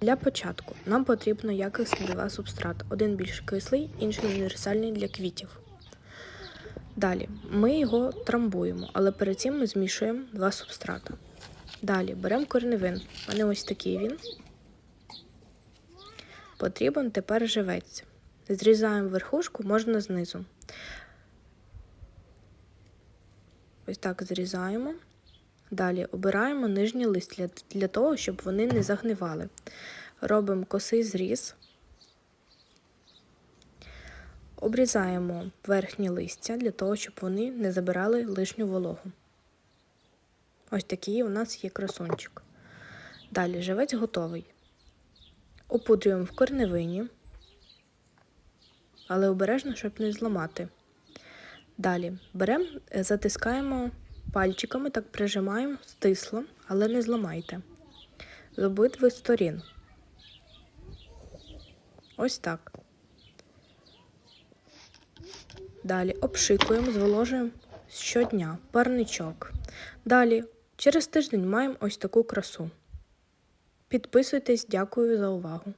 Для початку нам потрібно якісний два субстрат. Один більш кислий, інший універсальний для квітів. Далі ми його трамбуємо, але перед цим ми змішуємо два субстрата. Далі беремо корневин. У мене ось такий він. Потрібен тепер живець. Зрізаємо верхушку, можна знизу. Ось так зрізаємо. Далі обираємо нижні листя для того, щоб вони не загнивали. Робимо косий зріз. Обрізаємо верхні листя для того, щоб вони не забирали лишню вологу. Ось такий у нас є красунчик. Далі живець готовий. Опудрюємо в корневині, але обережно, щоб не зламати. Далі беремо, затискаємо пальчиками, так прижимаємо стисло, але не зламайте. З обидвих сторін. Ось так. Далі обшикуємо, зволожуємо щодня парничок. Далі, через тиждень маємо ось таку красу. Підписуйтесь, дякую за увагу.